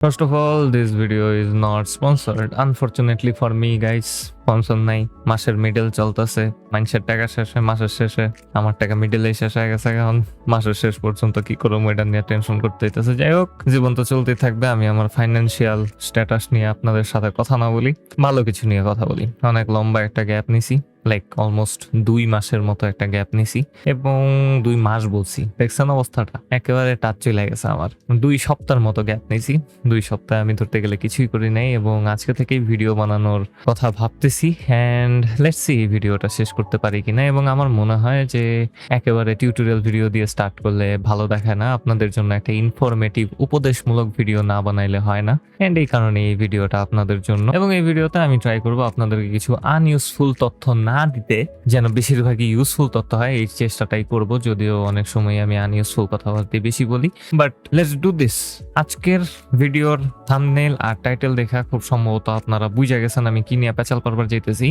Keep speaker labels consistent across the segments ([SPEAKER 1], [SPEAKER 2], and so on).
[SPEAKER 1] First of all, this video is not sponsored. Unfortunately for me, guys, sponsor নাই, মাসের middle চলতেছে। মানুষের টাকা শেষে মাসের শেষে আমার টাকা মিডলে শেষ হয়ে গেছে। এখন মাসের শেষ পর্যন্ত কি করব এটা নিয়ে টেনশন করতে হইতেছে। যাই হোক, জীবন তো চলতেই থাকবে। আমি আমার ফাইন্যান্সিয়াল স্ট্যাটাস নিয়ে আপনাদের সাথে কথা না বলি, ভালো কিছু নিয়ে কথা বলি। অনেক লম্বা একটা গ্যাপ নিছি লাইক অলমোস্ট দুই মাসের মতো একটা গ্যাপ নিছি এবং দুই মাস বলছি। দেখছেন অবস্থাটা? একেবারে টাচ চলে গেছে আমার। দুই সপ্তাহের মতো গ্যাপ নিছি। দুই সপ্তাহ আমি ধরতে গেলে কিছুই করি নাই এবং আজকে থেকেই ভিডিও বানানোর কথা ভাবতেছি। অ্যান্ড লেটস সি ভিডিওটা শেষ করতে পারি কিনা এবং আমার মনে হয় যে একেবারে টিউটোরিয়াল ভিডিও দিয়ে স্টার্ট করলে ভালো দেখায় না। আপনাদের জন্য একটা ইনফরমেটিভ উপদেশমূলক ভিডিও না বানাইলে হয় না। অ্যান্ড এই কারণে এই ভিডিওটা আপনাদের জন্য। এবং এই ভিডিওতে আমি ট্রাই করব আপনাদেরকে কিছু আনইউজফুল তথ্য না দিতে, যেন বেশিরভাগই ইউজফুল তথ্য হয়, এই চেষ্টাটাই করব। যদিও অনেক সময় আমি আনইউজফুল কথাবার্তা বেশি বলি। বাট লেটস ডু দিস আজকের ভিডিওর থামনেল আর টাইটেল দেখা খুব সম্ভবত আপনারা বুঝে গেছেন আমি কি নিয়ে পেঁচাল পারবার যেতেছি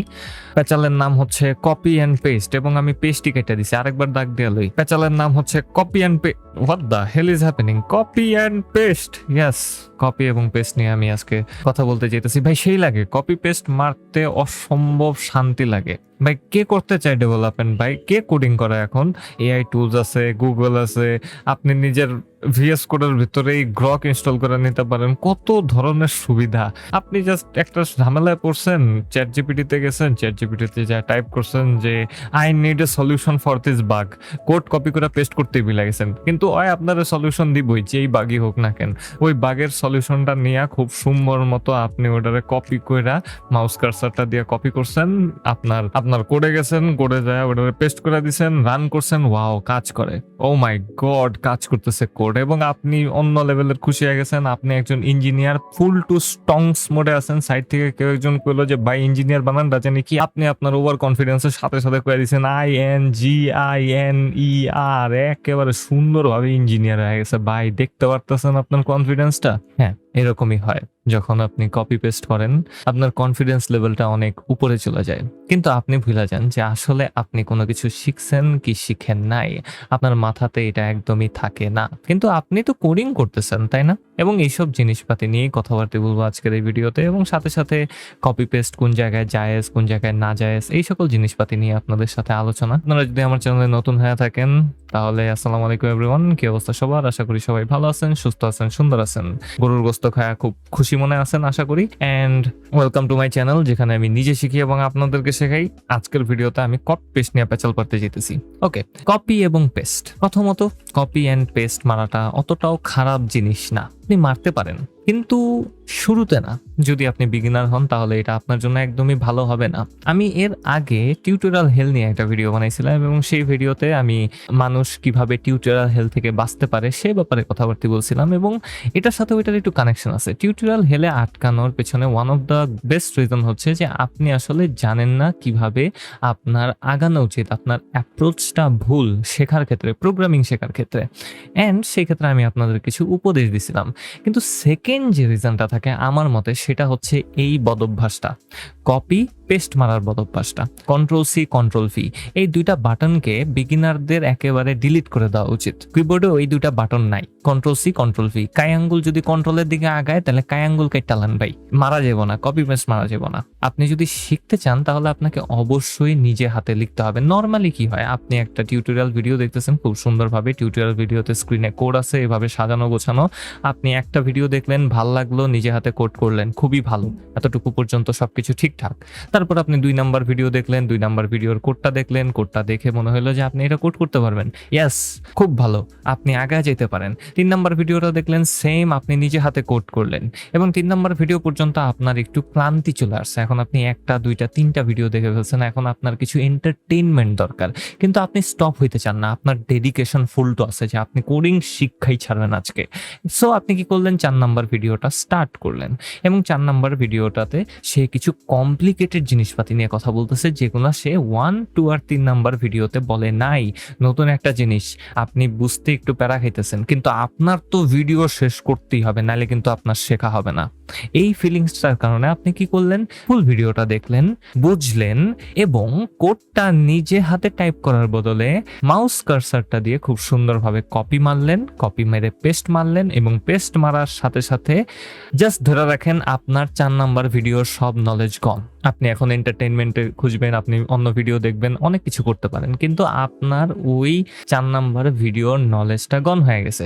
[SPEAKER 1] প্যাচালের নাম হচ্ছে কপি অ্যান্ড পেস্ট এবং আমি পেস্টই কেটে দিছি, আরেকবার দাগ দিয়ে লই। প্যাচালের নাম হচ্ছে copy and pay what the hell is happening copy and paste yes copy এবং পেস্ট নিয়ে আমি আজকে কথা বলতে যেতেছি ভাই, সেই লাগে কপি পেস্ট মারতে অসম্ভব শান্তি লাগে। ভাই, কে করতে চায় ডেভেলপমেন্ট ভাই, কে কোডিং করে এখন? এআই টুলস আছে গুগল আছে, আপনি নিজের ভিএস কোডের ভিতরেই গ্রক ইনস্টল করে নিতে পারেন। কত ধরনের সুবিধা। আপনি জাস্ট একটা ঝামেলায় পড়ছেন চ্যাট জিপিটিতে গেছেন চ্যাট জিপিটিতে যা টাইপ করছেন যে I need a solution for this bug code copy করে পেস্ট করতেই ভুলে গেছেন। কিন্তু, ওই আপনার সলিউশন দিবই, যেই বাগই হোক না কেন। ওই বাগের সলিউশনটা নিয়ে খুব সুন্দর মতো আপনি ওটারে কপি কইরা মাউস কার্সারটা দিয়ে কপি করছেন আপনার আপনার কোডে গেছেন কোডে যায়, ওটারে পেস্ট করে দিছেন রান করছেন ওয়াও কাজ করে। ও মাই গড কাজ করতেছে কোড এবং আপনি অন্য লেভেলের খুশি হয়ে গেছেন, আপনি একজন ইঞ্জিনিয়ার ফুল টু স্টংস মোডে আছেন সাইড থেকে কেউ একজন কইলো যে বাই ইঞ্জিনিয়ার বানান জানি কি? আপনি আপনার ওভার কনফিডেন্সের সাথে সাথে কয়ে দিয়েছেন I N G I N E R একেবারে সুন্দরভাবে ইঞ্জিনিয়ার হয়ে গেছে। ভাই, দেখতে পারতেছেন আপনার কনফিডেন্সটা হ্যাঁ। এরকমই হয়। যখন আপনি কপি পেস্ট করেন, আপনার কনফিডেন্স লেভেলটা অনেক উপরে চলে যায়। কিন্তু আপনি ভুলে যান যে আসলে আপনি কোনো কিছু শিখছেন কি শিখেন নাই। আপনার মাথাতে এটা একদমই থাকে না। কিন্তু আপনি তো কোডিং করতেছেন, তাই না? এবং এইসব জিনিসপাতি নিয়েই কথাবার্তা বলব আজকের এই ভিডিওতে। এবং সাথে সাথে কপি পেস্ট কোন জায়গায় জায়েজ কোন জায়গায় না জায়েজ এই সকল জিনিসপাতি নিয়ে আপনাদের সাথে আলোচনা। আপনারা যদি আমার চ্যানেলে নতুন হয়ে থাকেন, তাহলে আসসালামু আলাইকুম এভরিওয়ান কি অবস্থা সবার? আশা করি সবাই ভালো আছেন, সুস্থ আছেন, সুন্দর আছেন। গরুর গোস্ত খায়া খুব খুশি মনে আছেন, আশা করি। And welcome to my channel যেখানে আমি নিজে শিখি এবং আপনাদেরকে শেখাই। আজকের ভিডিওতে আমি কপি পেস্ট নিয়ে প্যাচাল করতে যেতেছি। ওকে কপি এবং পেস্ট প্রথমত কপি অ্যান্ড পেস্ট মারাটা অতটাও খারাপ জিনিস না। আপনি মারতে পারেন, কিন্তু শুরুতে না। যদি আপনি বিগিনার হন, তাহলে এটা আপনার জন্য একদমই ভালো হবে না। আমি এর আগে টিউটোরিয়াল হেল নিয়ে একটা ভিডিও বানাইছিলাম এবং সেই ভিডিওতে আমি মানুষ কীভাবে টিউটোরিয়াল হেল থেকে বাঁচতে পারে সে ব্যাপারে কথাবার্তা বলছিলাম এবং এটার সাথে ওইটার একটু কানেকশন আছে। টিউটোরিয়াল হেলে আটকানোর পেছনে one of the best reason হচ্ছে যে আপনি আসলে জানেন না কীভাবে আপনার আগানো উচিত, আপনার অ্যাপ্রোচটা ভুল শেখার ক্ষেত্রে প্রোগ্রামিং শেখার ক্ষেত্রে। অ্যান্ড সেই ক্ষেত্রে আমি আপনাদের কিছু উপদেশ দিছিলাম। কিন্তু সেকেন্ড যে রিজনটা থাকে আমার মতে সেটা হচ্ছে এই বদভ্যাসটা। কপি পেস্ট মারার বদভ্যাসটা। কন্ট্রোল সি কন্ট্রোল ফি এই দুইটা বাটনকে বিগিনারদের একেবারে ডিলিট করে দেওয়া উচিত। কিবোর্ডে ওই দুইটা বাটন নাই। কন্ট্রোল সি কন্ট্রোল ভি কাই আঙ্গুল যদি কন্ট্রোলের দিকে আগায়, তাহলে কাই আঙ্গুল কাই টালান ভাই? মারা যাব না কপি পেস্ট মারা যাব না। আপনি যদি শিখতে চান, তাহলে আপনাকে অবশ্যই নিজে হাতে লিখতে হবে। নর্মালি কি হয়, আপনি একটা টিউটোরিয়াল ভিডিও দেখতেছেন, খুব সুন্দরভাবে টিউটোরিয়াল ভিডিওতে স্ক্রিনে কোড আছে, এভাবে সাজানো, গোছানো। আপনি একটা ভিডিও দেখলেন, ভালো লাগল, নিজে হাতে কোড করলেন, খুবই ভালো। এতটুকু পর্যন্ত সবকিছু ঠিকঠাক। তারপর আপনি দুই নাম্বার ভিডিও দেখলেন, দুই নাম্বার ভিডিওর কোডটা দেখলেন কোডটা দেখে মনে হলো যে আপনি এটা কোড করতে পারবেন। ইয়াস খুব ভালো। আপনি আগে যেতে পারেন। তিন নাম্বার ভিডিওটা দেখলেন সেম আপনি নিজে হাতে কোড করলেন। এবং তিন নাম্বার ভিডিও পর্যন্ত আপনার একটু ক্লান্তি চলে আসছে। এখন আপনি একটা, দুইটা, তিনটা ভিডিও দেখে ফেলছেন। এখন আপনার কিছু এন্টারটেইনমেন্ট দরকার। কিন্তু আপনি স্টপ হইতে চান না। আপনার ডেডিকেশন ফুল তো আছে যে আপনি কোডিং শিক্ষাই ছাড়বেন আজকে। সো আপনি কি করলেন? চার নাম্বার ভিডিওটা স্টার্ট করলেন। এবং চার নাম্বার ভিডিওটাতে সে কিছু কমপ্লিকেটেড জিনিসপাতি নিয়ে কথা বলতেছে, যেগুলো সে ওয়ান টু আর তিন নাম্বার ভিডিওতে বলে নাই। নতুন একটা জিনিস, আপনি বুঝতে একটু প্যারা খাইতেছেন। কিন্তু আপনার তো ভিডিও শেষ করতেই হবে নাহলে কিন্তু আপনার শেখা হবে না। এই ফিলিংসটার কারণে আপনি কি করলেন? ফুল ভিডিওটা দেখলেন, বুঝলেন এবং কোডটা নিজে হাতে টাইপ করার বদলে মাউস কার্সারটা দিয়ে খুব সুন্দরভাবে কপি মারলেন কপি মেরে পেস্ট মারলেন এবং পেস্ট মারার সাথে সাথে জাস্ট ধরে রাখেন আপনার চার নাম্বার ভিডিওর সব নলেজ গন আপনি এখন এন্টারটেনমেন্টে খুঁজবেন, আপনি অন্য ভিডিও দেখবেন, অনেক কিছু করতে পারেন। কিন্তু আপনার ওই চার নাম্বার ভিডিওর নলেজটা গন হয়ে গেছে।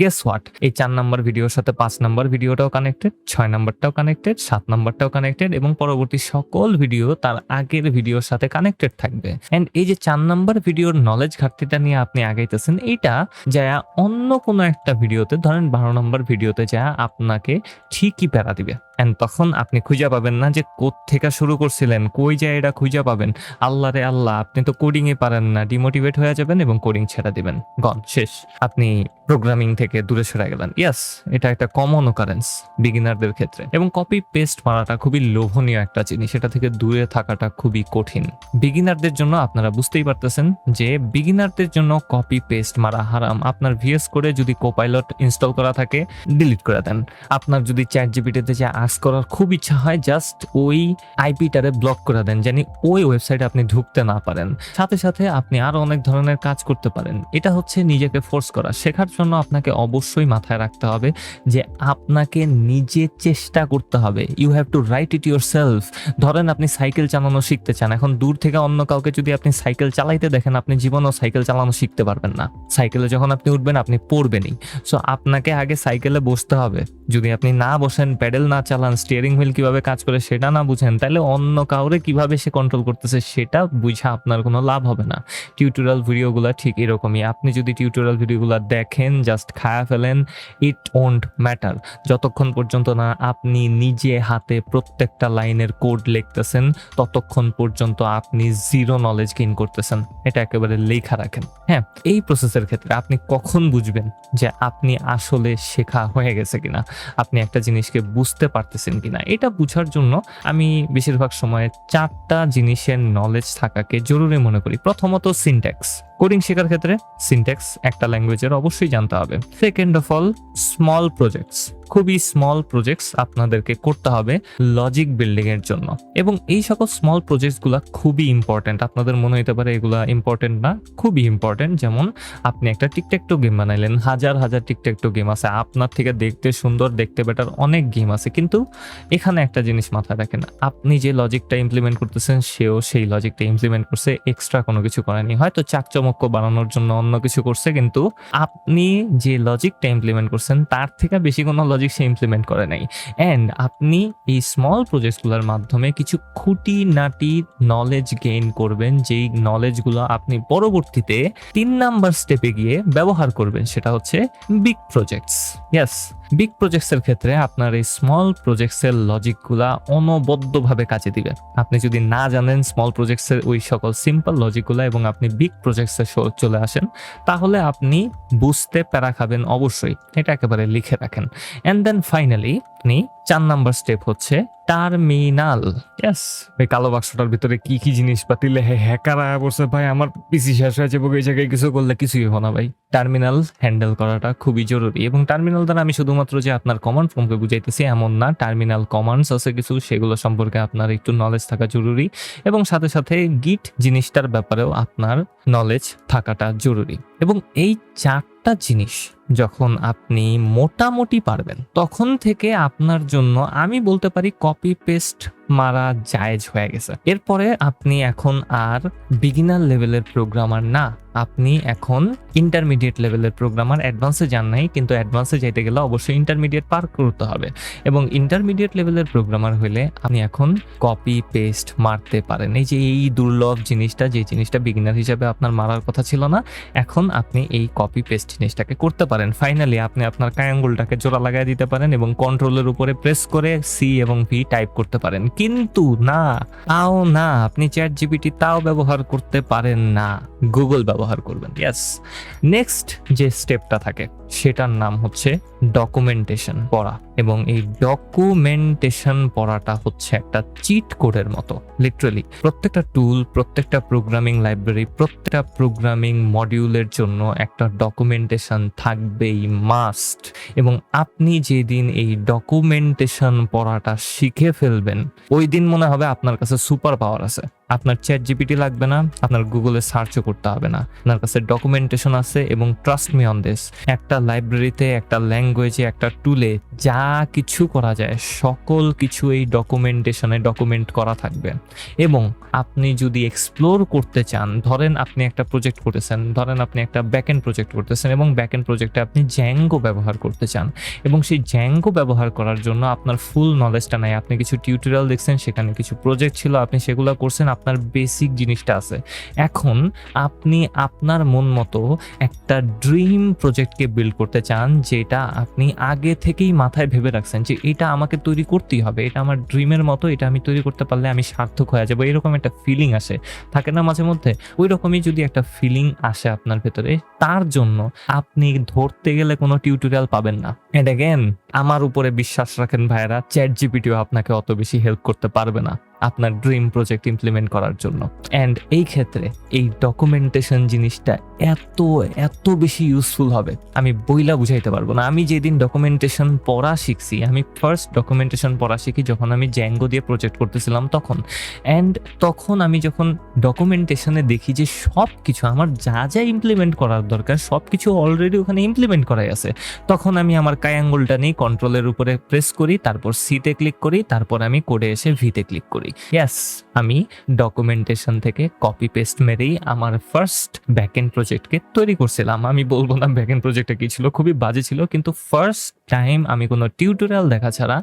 [SPEAKER 1] গেস হোয়াট এই চার নাম্বার ভিডিওর সাথে পাঁচ নাম্বার ভিডিওটাও কানেক্টেড ছয় নাম্বারটাও কানেক্টেড সাত নাম্বারটাও কানেক্টেড এবং পরবর্তী সকল ভিডিও তার আগের ভিডিওর সাথে কানেক্টেড থাকবে। অ্যান্ড এই যে চার নাম্বার ভিডিওর নলেজ ঘাটতিটা নিয়ে আপনি আগাইতেছেন, এইটা যা অন্য কোনো একটা ভিডিওতে ধরেন বারো নম্বর ভিডিওতে যা আপনাকে ঠিকই প্যারা দিবে। এন্ড তখন আপনি খুঁজে পাবেন না যে থেকে শুরু করছিলেন, কই যায় এটা খুঁজে পাবেন। আল্লাহ রে আল্লাহ, আপনি তো কোডিং এ পারেন না ডিমোটিভেট হয়ে যাবেন এবং কোডিং ছেড়ে দিবেন। গন শেষ। আপনি প্রোগ্রামিং থেকে দূরে সরে গেলেন। ইয়াস এটা একটা কমন ওকারেন্স বিগিনারদের ক্ষেত্রে। এবং কপি পেস্ট মারাটা খুবই লোভনীয় একটা জিনিস এটা থেকে দূরে থাকাটা খুবই কঠিন। বিগিনারদের জন্য আপনারা বুঝতেই পারতেছেন যে বিগিনারদের জন্য কপি পেস্ট মারা হারাম। আপনার ভিএস করে যদি কোপাইলট ইনস্টল করা থাকে ডিলিট করে দেন। আপনার যদি চ্যাট জিপিটিতে যে আস করার খুব ইচ্ছা হয় জাস্ট ওই আইপিটারে ব্লক করে দেন জানি ওই ওয়েবসাইটে আপনি ঢুকতে না পারেন। সাথে সাথে আপনি আরও অনেক ধরনের কাজ করতে পারেন। এটা হচ্ছে নিজেকে ফোর্স করা। শেখার জন্য আপনাকে অবশ্যই মাথায় রাখতে হবে যে আপনাকে নিজে চেষ্টা করতে হবে। You have to write it yourself ধরেন আপনি সাইকেল চালানো শিখতে চান। এখন দূর থেকে অন্য কাউকে যদি আপনি সাইকেল চালাইতে দেখেন, আপনি জীবনেও সাইকেল চালানো শিখতে পারবেন না। সাইকেলে যখন আপনি উঠবেন, আপনি পড়বেনই। সো আপনাকে আগে সাইকেলে বসতে হবে। যদি আপনি না বসেন প্যাডেল না চালান স্টিয়ারিং হুইল কীভাবে কাজ করে সেটা না বুঝেন, তাহলে অন্য কাউরে কীভাবে সে কন্ট্রোল করতেছে সেটা বুঝা আপনার কোনো লাভ হবে না। টিউটোরিয়াল ভিডিওগুলো ঠিক এরকমই। আপনি যদি টিউটোরিয়াল ভিডিওগুলো দেখেন জাস্ট খায়া ফেলেন ইট ওন্ট ম্যাটার যতক্ষণ পর্যন্ত না আপনি নিজে হাতে প্রত্যেকটা লাইনের কোড লিখতেছেন, ততক্ষণ পর্যন্ত আপনি জিরো নলেজ গেইন করতেছেন। এটা একেবারে লেখা রাখেন। হ্যাঁ এই প্রসেসের ক্ষেত্রে আপনি কখন বুঝবেন যে আপনি আসলে শেখা হয়ে গেছে কিনা? আপনি একটা জিনিসকে বুঝতে পারতেছেন কিনা, এটা বুঝার জন্য আমি বেশিরভাগ সময় চারটা জিনিসের নলেজ থাকাকে জরুরি মনে করি। প্রথমত সিনট্যাক্স কোডিং শেখার ক্ষেত্রে সিনট্যাক্স একটা ল্যাঙ্গুয়েজের অবশ্যই জানতে হবে। Second of all small projects খুবই স্মল প্রজেক্টস আপনাদেরকে করতে হবে লজিক বিল্ডিং এর জন্য। এবং এই সকল স্মল প্রজেক্টসগুলো খুবই ইম্পর্টেন্ট আপনাদের মনে হতে পারে এগুলা ইম্পর্টেন্ট না, খুবই ইম্পর্টেন্ট যেমন আপনি একটা টিকটেকটো গেম বানাইলেন, হাজার হাজার টিকটেকটো গেম আছে। আপনার থেকে দেখতে সুন্দর, দেখতে বেটার অনেক গেম আছে। কিন্তু এখানে একটা জিনিস মাথায় রাখেন, আপনি যে লজিকটা ইমপ্লিমেন্ট করতেছেন, সেও সেই লজিকটা ইমপ্লিমেন্ট করছে এক্সট্রা কোনো কিছু করেনি। হয়তো চাকচমক্য বানানোর জন্য অন্য কিছু করছে, কিন্তু আপনি যে লজিকটা ইমপ্লিমেন্ট করছেন, তার থেকে বেশি কোনো লজিক সে ইমপ্লিমেন্ট করে নাই। অ্যান্ড আপনি এই স্মল প্রজেক্টসগুলোর মাধ্যমে কিছু খুঁটি নাটি নলেজ গেইন করবেন, যেই নলেজগুলো আপনি পরবর্তীতে তিন নাম্বার স্টেপে গিয়ে ব্যবহার করবেন, সেটা হচ্ছে বিগ প্রজেক্টস ইয়াস বিগ প্রজেক্টসের ক্ষেত্রে আপনার এই স্মল প্রজেক্টসের লজিকগুলা অনবদ্যভাবে কাজে দিবে। আপনি যদি না জানেন স্মল প্রজেক্টসের ওই সকল সিম্পল লজিকগুলো এবং আপনি বিগ প্রজেক্টসে চলে আসেন, তাহলে আপনি বুঝতে প্যারা খাবেন অবশ্যই। এটা একেবারে লিখে রাখেন। অ্যান্ড দেন ফাইনালি আপনি চার নাম্বার স্টেপ হচ্ছে টার্মিনাল ইয়েস ওই কালো বাক্সটার ভিতরে কি কি জিনিস পাতিলে হ্যাকার আয়া পড়ছে ভাই, আমার পিসি শেষ হয়েছে বলে এই জায়গায় কিছু করলে কিছুই হবে না ভাই। টার্মিনাল হ্যান্ডেল করাটা খুবই জরুরি এবং টার্মিনাল দ্বারা আমি শুধুমাত্র যে আপনার কমান্ড ফর্মকে বুঝাইতেছি এমন না টার্মিনাল কমান্ডস আছে কিছু, সেগুলো সম্পর্কে আপনার একটু নলেজ থাকা জরুরি এবং সাথে সাথে গিট জিনিসটার ব্যাপারেও আপনার নলেজ থাকাটা জরুরি। এবং এই চারটা জিনিস যখন আপনি মোটামুটি পারবেন, তখন থেকে আপনার জন্য আমি বলতে পারি কপি পেস্ট মারা জায়েজ হয়ে গেছে। এরপরে আপনি এখন আর বিগিনার লেভেলের প্রোগ্রামার না। আপনি এখন ইন্টারমিডিয়েট লেভেলের প্রোগ্রামার অ্যাডভান্সে যান নাই, কিন্তু অ্যাডভান্সে যাইতে গেলে অবশ্যই ইন্টারমিডিয়েট পার করতে হবে। এবং ইন্টারমিডিয়েট লেভেলের প্রোগ্রামার হলে আপনি এখন কপি পেস্ট মারতে পারেন। এই যে এই দুর্লভ জিনিসটা, যে জিনিসটা বিগিনার হিসাবে আপনার মারার কথা ছিল না, এখন আপনি এই কপি পেস্ট জিনিসটাকে করতে পারেন। ফাইনালি আপনি আপনার কায়াঙ্গুলটাকে জোড়া লাগাই দিতে পারেন এবং কন্ট্রোলের উপরে প্রেস করে সি এবং ভি টাইপ করতে পারেন। কিন্তু না তাও না। আপনি চ্যাট জিপিটি তাও ব্যবহার করতে পারেন না। গুগল ব্যবহার করবেন। ইয়াস নেক্সট যে স্টেপটা থাকে সেটার নাম হচ্ছে ডকুমেন্টেশন পড়া। এবং এই ডকুমেন্টেশন পড়াটা হচ্ছে একটা চিট কোডের মতো লিটারালি প্রত্যেকটা টুল প্রত্যেকটা প্রোগ্রামিং লাইব্রেরি প্রত্যেকটা প্রোগ্রামিং মডিউলের জন্য একটা ডকুমেন্টেশন থাকবেই মাস্ট এবং আপনি যেদিন এই ডকুমেন্টেশন পড়াটা শিখে ফেলবেন ওই দিন মনে হবে আপনার কাছে সুপার পাওয়ার আছে। আপনার চ্যাট জিপিটি লাগবে না, আপনার গুগলে সার্চও করতে হবে না। আপনার কাছে ডকুমেন্টেশন আছে এবং ট্রাস্ট মি অন দিস একটা লাইব্রেরিতে একটা ল্যাঙ্গুয়েজে একটা টুলে যা কিছু করা যায়, সকল কিছু এই ডকুমেন্টেশনে ডকুমেন্ট করা থাকবে। এবং আপনি যদি এক্সপ্লোর করতে চান, ধরেন আপনি একটা প্রজেক্ট করতেছেন, ধরেন আপনি একটা ব্যাকএন্ড প্রজেক্ট করতেছেন এবং ব্যাকএন্ড প্রজেক্টে আপনি জ্যাঙ্গো ব্যবহার করতে চান এবং সেই জ্যাঙ্গো ব্যবহার করার জন্য আপনার ফুল নলেজটা নাই। আপনি কিছু টিউটোরিয়াল দেখছেন, সেখানে কিছু প্রজেক্ট ছিল, আপনি সেগুলো করছেন আপনার বেসিক জিনিসটা আছে। এখন আপনি আপনার মন মতো একটা ড্রিম প্রজেক্টকে বিল্ড করতে চান, যেটা আপনি আগে থেকেই মাথায় ভেবে রাখছেন যে এটা আমাকে তৈরি করতেই হবে, এটা আমার ড্রিমের মতো, এটা আমি তৈরি করতে পারলে আমি সার্থক হয়ে যাব, এরকম একটা ফিলিং আসে। থাকে না মাঝে মধ্যে? ওই রকমই যদি একটা ফিলিং আসে আপনার ভেতরে, তার জন্য আপনি ধরতে গেলে কোনো টিউটোরিয়াল পাবেন না। এন্ড অ্যাগেন আমার উপরে বিশ্বাস রাখেন ভাইয়েরা চ্যাট জিপিটিও আপনাকে অত বেশি হেল্প করতে পারবে না। আপনার ড্রিম প্রজেক্ট ইমপ্লিমেন্ট করার জন্য। অ্যান্ড এই ক্ষেত্রে এই ডকুমেন্টেশন জিনিসটা এত এত বেশি ইউজফুল হবে। আমি বইলা বুঝাইতে পারব না। আমি যেদিন ডকুমেন্টেশন পড়া শিখছি, আমি ফার্স্ট ডকুমেন্টেশন পড়া শিখি যখন আমি জ্যাঙ্গো দিয়ে প্রজেক্ট করতেছিলাম তখন। অ্যান্ড তখন আমি যখন ডকুমেন্টেশনে দেখি যে সব কিছু আমার যা যা ইমপ্লিমেন্ট করার দরকার সব কিছু অলরেডি ওখানে ইমপ্লিমেন্ট করাই আছে। তখন আমি আমার কায়াঙ্গুলটা নিয়ে কন্ট্রোলের উপরে প্রেস করি, তারপর সিতে ক্লিক করি, তারপর আমি কোডে এসে ভিতে ক্লিক করি। ইয়াস আমি ডকুমেন্টেশন থেকে কপি পেস্ট মেরেই আমার ফার্স্ট ব্যাকএন্ড প্রজেক্টকে তৈরি করছিলাম। আমি বলব না ব্যাকএন্ড প্রজেক্টটা কি ছিল, খুবই বাজে ছিল, কিন্তু ফার্স্ট টাইম আমি কোনো টিউটোরিয়াল দেখা ছাড়া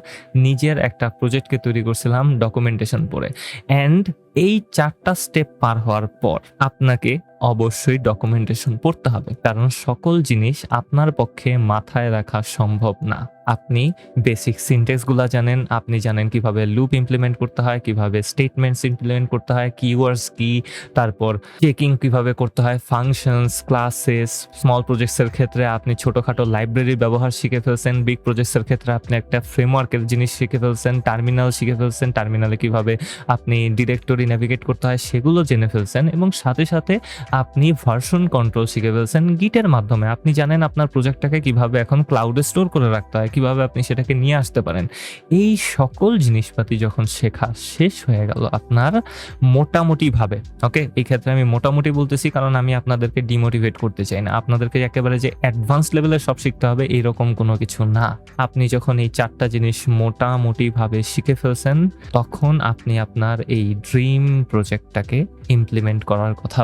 [SPEAKER 1] নিজের একটা প্রজেক্টকে তৈরি করছিলাম ডকুমেন্টেশন পরে অ্যান্ড এই চারটা স্টেপ পার হওয়ার পর আপনাকে অবশ্যই ডকুমেন্টেশন পড়তে হবে। কারণ সকল জিনিস আপনার পক্ষে মাথায় রাখা সম্ভব না। আপনি বেসিক সিনটেক্সগুলো জানেন, আপনি জানেন কীভাবে লুপ ইমপ্লিমেন্ট করতে হয়, কীভাবে স্টেটমেন্টস ইমপ্লিমেন্ট করতে হয় কিওয়ার্ডস কি, তারপর চেকিং কীভাবে করতে হয় ফাংশনস ক্লাসেস স্মল প্রজেক্টসের ক্ষেত্রে আপনি ছোটোখাটো লাইব্রেরি ব্যবহার শিখে ফেলছেন বিগ প্রজেক্টসের ক্ষেত্রে আপনি একটা ফ্রেমওয়ার্কের জিনিস শিখে ফেলছেন টার্মিনাল শিখে ফেলছেন টার্মিনালে কীভাবে আপনি ডিরেক্টরি নেভিগেট করতে হয়, সেগুলো জেনে ফেলছেন এবং সাথে সাথে আপনি ভার্সন কন্ট্রোল শিখে ফেলছেন গিটের মাধ্যমে। আপনি জানেন আপনার প্রজেক্টটাকে কীভাবে এখন ক্লাউডে স্টোর করে রাখতে হয়, কীভাবে আপনি সেটাকে নিয়ে আসতে পারেন। এই সকল জিনিসপাতি যখন শেখা শেষ হয়ে গেল আপনার মোটামুটিভাবে ওকে এই ক্ষেত্রে আমি মোটামুটি বলতেছি কারণ আমি আপনাদেরকে ডিমোটিভেট করতে চাই না। আপনাদেরকে একেবারে যে অ্যাডভান্স লেভেলের সব শিখতে হবে এইরকম কোনো কিছু না। আপনি যখন এই চারটা জিনিস মোটামুটিভাবে শিখে ফেলছেন, তখন আপনি আপনার এই ড্রিম প্রজেক্টটাকে ইমপ্লিমেন্ট করার কথা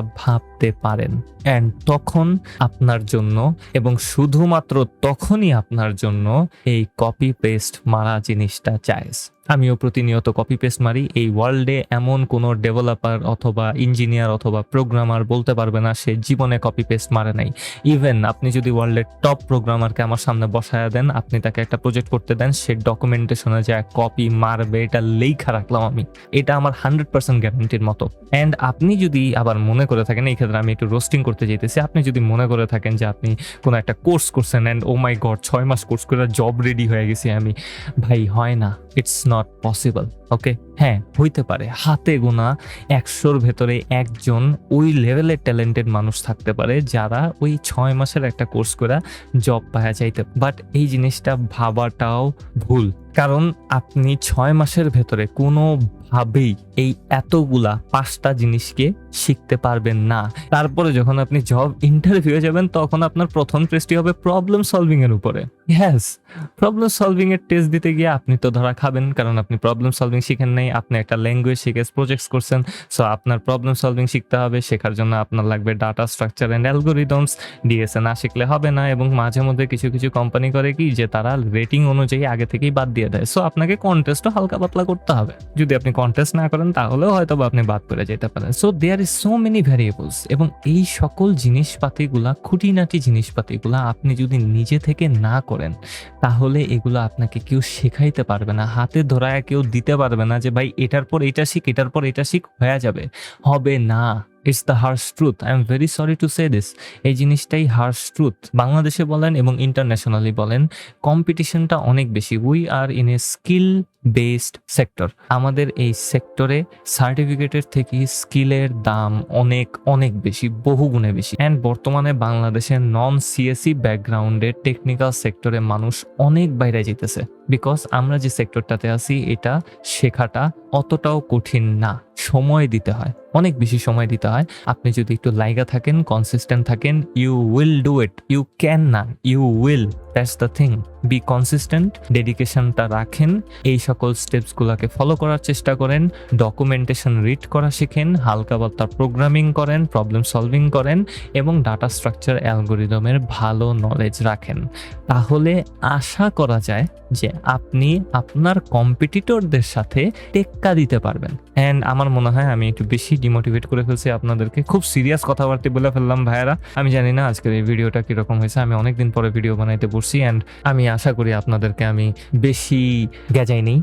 [SPEAKER 1] ভাবতে পারেন। অ্যান্ড তখন আপনার জন্য এবং শুধুমাত্র তখনই আপনার জন্য এই কপি পেস্ট মারা জিনিসটা চাইজ আমিও প্রতিনিয়ত কপি পেস্ট মারি। এই ওয়ার্ল্ডে এমন কোনো ডেভেলপার অথবা ইঞ্জিনিয়ার অথবা প্রোগ্রামার বলতে পারবে না, সে জীবনে কপি পেস্ট মারে নাই। ইভেন আপনি যদি ওয়ার্ল্ডের টপ প্রোগ্রামারকে আমার সামনে বসায় দেন, আপনি তাকে একটা প্রজেক্ট করতে দেন, সে ডকুমেন্টেশনে যা কপি মারবে, এটা লেখা রাখলাম আমি। এটা আমার হান্ড্রেড পার্সেন্ট গ্যারান্টির মতো। অ্যান্ড আপনি যদি আবার মনে করে থাকেন, এই ক্ষেত্রে আমি একটু রোস্টিং করতে যেতেছি আপনি যদি মনে করে থাকেন যে আপনি কোনো একটা কোর্স করছেন অ্যান্ড ও মাই গড ছয় মাস কোর্স করে জব রেডি হয়ে গেছি আমি, ভাই হয় না ইটস নট পসিবল ওকে হ্যাঁ হইতে পারে। হাতে গোনা একশোর ভেতরে একজন ওই লেভেলের ট্যালেন্টেড মানুষ থাকতে পারে, যারা ওই ছয় মাসের একটা কোর্স করে জব পাওয়া যাইতে বাট এই জিনিসটা ভাবাটাও ভুল। কারণ আপনি ছয় মাসের ভেতরে কোনো ভাবেই এই এতগুলা পাঁচটা জিনিসকে শিখতে পারবেন না। তারপরে যখন আপনি জব ইন্টারভিউ যাবেন, তখন আপনার প্রথম টেস্টই হবে প্রবলেম সলভিং এর উপরে। হ্যাস প্রবলেম সলভিং এর টেস্ট দিতে গিয়ে আপনি তো ধরা খাবেন, কারণ আপনি প্রবলেম সলভিং শিখেন নাই, আপনি একটা ল্যাঙ্গুয়েজ শিখে প্রজেক্টস করছেন সো আপনার প্রবলেম সলভিং শিখতে হবে, শেখার জন্য আপনার লাগবে data structure and algorithms DSA না শিখলে হবে না, এবং মাঝে মধ্যে কিছু কিছু কোম্পানি করে কি, যে তারা রেটিং অনুযায়ী আগে থেকেই বাদ দিয়ে দেয় সো আপনাকে কন্টেস্টও হালকা পাতলা করতে হবে। যদি আপনি কন্টেস্ট না করেন, তাহলেও হয়তো আপনি বাদ করে যেতে পারেন। So there is so many variables এবং এই সকল জিনিসপাতিগুলা, খুঁটিনাটি জিনিসপাতিগুলা আপনি যদি নিজে থেকে না করেন, তাহলে এগুলো আপনাকে কেউ শেখাইতে পারবে না। হাতে ধরায় কেউ দিতে পারবে না যে, ভাই, এটার পর এটা শিখ, এটার পর এটা শিখ, হয়ে যাবে। হবে না। It's the harsh truth I am very sorry to say this এই জিনিসটাই হার্স ট্রুথ বাংলাদেশে বলেন এবং ইন্টারন্যাশনালি বলেন কম্পিটিশনটা অনেক বেশি। We are in a skill based sector আমাদের এই সেক্টরে সার্টিফিকেটের থেকে স্কিলের দাম অনেক অনেক বেশি বহু গুণে বেশি। অ্যান্ড বর্তমানে বাংলাদেশের নন সিএসি ব্যাকগ্রাউন্ডের টেকনিক্যাল সেক্টরে মানুষ অনেক বাইরে যেতেছে। বিকজ আমরা যে সেক্টরটাতে আছি, এটা শেখাটা অতটাও কঠিন না। সময় দিতে হয়, অনেক বেশি সময় দিতে হয়। আপনি যদি একটু লাইগা থাকেন কনসিস্টেন্ট থাকেন you will do it you can না you will that's the thing be consistent ডেডিকেশনটা রাখেন। এই সকল স্টেপসগুলোকে ফলো করার চেষ্টা করেন ডকুমেন্টেশন রিড করা শিখেন, হালকা পাতলা প্রোগ্রামিং করেন প্রবলেম সলভিং করেন এবং ডাটা স্ট্রাকচার অ্যালগোরিদমের ভালো নলেজ রাখেন। তাহলে আশা করা যায় যে আপনি আপনার কম্পিটিটরদের সাথে টেক্কা দিতে পারবেন। অ্যান্ড আমার মনে হয় আমি একটু বেশি ডিমোটিভেট করে ফেলছি আপনাদেরকে। খুব সিরিয়াস কথাবার্তা বলে ফেললাম ভাইয়ারা। আমি জানি না আজকের এই ভিডিওটা কীরকম হয়েছে। আমি অনেকদিন পরে ভিডিও বানাইতে বসছি। অ্যান্ড আমি আশা করি আপনাদেরকে আমি বেশি গেজাই নেই।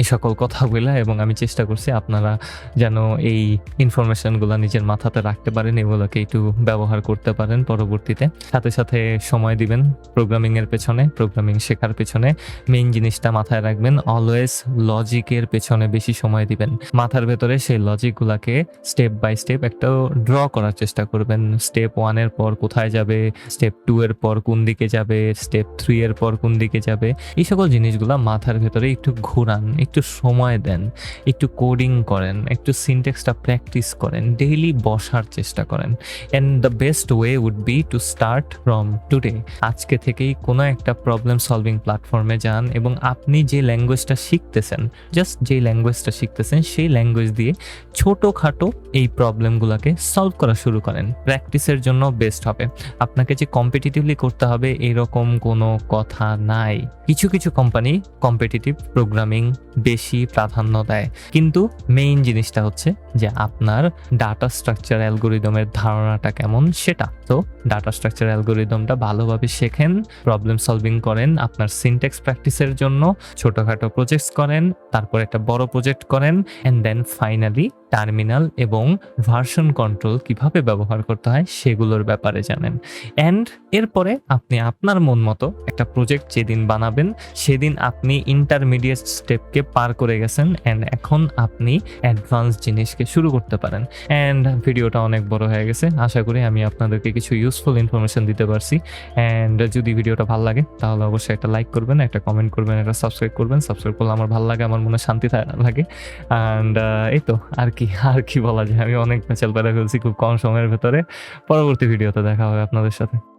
[SPEAKER 1] এই সকল কথা বলে এবং আমি চেষ্টা করছি আপনারা যেন এই ইনফরমেশনগুলো নিজের মাথাতে রাখতে পারেন, এগুলোকে একটু ব্যবহার করতে পারেন পরবর্তীতে। সাথে সাথে সময় দিবেন প্রোগ্রামিংয়ের পেছনে প্রোগ্রামিং শেখার পেছনে। মেইন জিনিসটা মাথায় রাখবেন অলওয়েজ লজিকের পেছনে বেশি সময় দিবেন। মাথার ভেতরে সেই লজিকগুলোকে স্টেপ বাই স্টেপ একটা ড্র করার চেষ্টা করবেন। স্টেপ ওয়ানের পর কোথায় যাবে স্টেপ টু এর পর কোন দিকে যাবে স্টেপ থ্রি এর পর কোন দিকে যাবে। এই সকল জিনিসগুলো মাথার ভেতরে একটু ঘোরান একটু সময় দেন, একটু কোডিং করেন, একটু সিনটেক্সটা প্র্যাকটিস করেন ডেইলি বসার চেষ্টা করেন। And the best way would be to start from today আজকে থেকেই কোনো একটা প্রবলেম সলভিং প্ল্যাটফর্মে যান এবং আপনি যে ল্যাঙ্গুয়েজটা শিখতেছেন জাস্ট যে ল্যাঙ্গুয়েজটা শিখতেছেন, সেই ল্যাঙ্গুয়েজ দিয়ে ছোটোখাটো এই প্রবলেমগুলোকে সলভ করা শুরু করেন। প্র্যাকটিসের জন্য বেস্ট হবে। আপনাকে যে কম্পিটিটিভলি করতে হবে, এরকম কোনো কথা নাই। কিছু কিছু কোম্পানি কম্পিটিটিভ প্রোগ্রামিং বেশি প্রাধান্য দেয়। কিন্তু মেইন জিনিসটা হচ্ছে যে আপনার ডাটা স্ট্রাকচার অ্যালগোরিদমের ধারণাটা কেমন সেটা। তো ডাটা স্ট্রাকচার অ্যালগোরিদমটা ভালোভাবে শেখেন প্রবলেম সলভিং করেন, আপনার সিনটেক্স প্র্যাকটিসের জন্য, ছোটোখাটো প্রজেক্টস করেন, তারপর একটা বড় প্রজেক্ট করেন অ্যান্ড দেন ফাইনালি টার্মিনাল এবং ভার্সন কন্ট্রোল কীভাবে ব্যবহার করতে হয় সেগুলোর ব্যাপারে জানেন। অ্যান্ড এরপরে আপনি আপনার মন মতো একটা প্রজেক্ট যেদিন বানাবেন, সেদিন আপনি ইন্টারমিডিয়েট স্টেপকে পার করে গেছেন অ্যান্ড এখন আপনি অ্যাডভান্স জিনিসকে শুরু করতে পারেন। অ্যান্ড ভিডিওটা অনেক বড় হয়ে গেছে, আশা করি আমি আপনাদেরকে কিছু ইউজফুল ইনফরমেশন দিতে পারছি। অ্যান্ড যদি ভিডিওটা ভালো লাগে, তাহলে অবশ্যই একটা লাইক করবেন, একটা কমেন্ট করবেন, একটা সাবস্ক্রাইব করবেন। সাবস্ক্রাইব করলে আমার ভালো লাগে, আমার মনে শান্তি লাগে। অ্যান্ড এই তো, আর কি আর কি বলা যায়? আমি অনেক প্যাচাল প্যারা ফেলছি খুব কম সময়ের ভেতরে। পরবর্তী ভিডিওতে দেখা হবে আপনাদের সাথে।